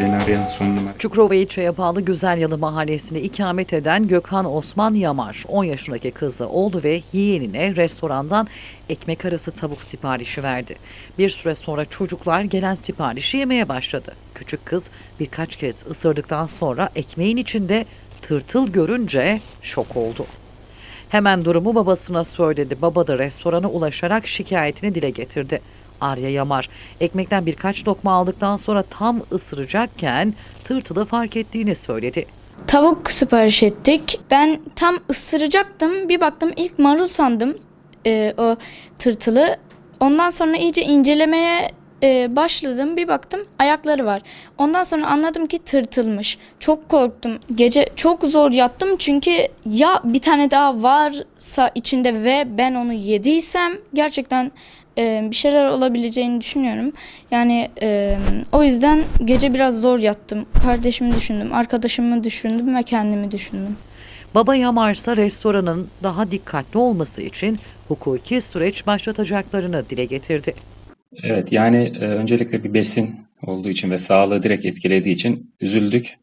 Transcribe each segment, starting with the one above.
Beni arayan son numara. Çukurova ilçeye bağlı Güzelyalı mahallesinde ikamet eden Gökhan Osman Yamar, 10 yaşındaki kızı, oğlu ve yeğenine restorandan ekmek arası tavuk siparişi verdi. Bir süre sonra çocuklar gelen siparişi yemeye başladı. Küçük kız birkaç kez ısırdıktan sonra ekmeğin içinde tırtıl görünce şok oldu. Hemen durumu babasına söyledi. Baba da restorana ulaşarak şikayetini dile getirdi. Arya Yamar ekmekten birkaç lokma aldıktan sonra tam ısıracakken tırtılı fark ettiğini söyledi. Tavuk sipariş ettik. Ben tam ısıracaktım. Bir baktım ilk marul sandım e, o tırtılı. Ondan sonra iyice incelemeye e, başladım. Bir baktım ayakları var. Ondan sonra anladım ki tırtılmış. Çok korktum. Gece çok zor yattım çünkü ya bir tane daha varsa içinde ve ben onu yediysem gerçekten e, bir şeyler olabileceğini düşünüyorum. Yani e, o yüzden gece biraz zor yattım. Kardeşimi düşündüm, arkadaşımı düşündüm ve kendimi düşündüm. Baba Yamar ise restoranın daha dikkatli olması için hukuki süreç başlatacaklarını dile getirdi. Evet yani e, öncelikle bir besin olduğu için ve sağlığı direkt etkilediği için üzüldük.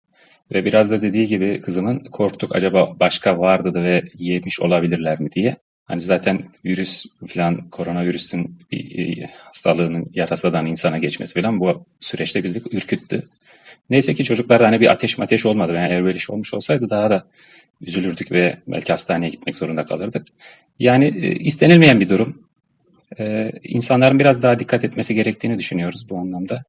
Ve biraz da dediği gibi kızımın korktuk acaba başka vardı da ve yemiş olabilirler mi diye. Hani zaten virüs falan koronavirüsün bir e, hastalığının yarasadan insana geçmesi falan bu süreçte bizi ürküttü. Neyse ki çocuklarda hani bir ateş mateş olmadı. Yani böyle iş olmuş olsaydı daha da üzülürdük ve belki hastaneye gitmek zorunda kalırdık. Yani e, istenilmeyen bir durum. Ee, insanların biraz daha dikkat etmesi gerektiğini düşünüyoruz bu anlamda.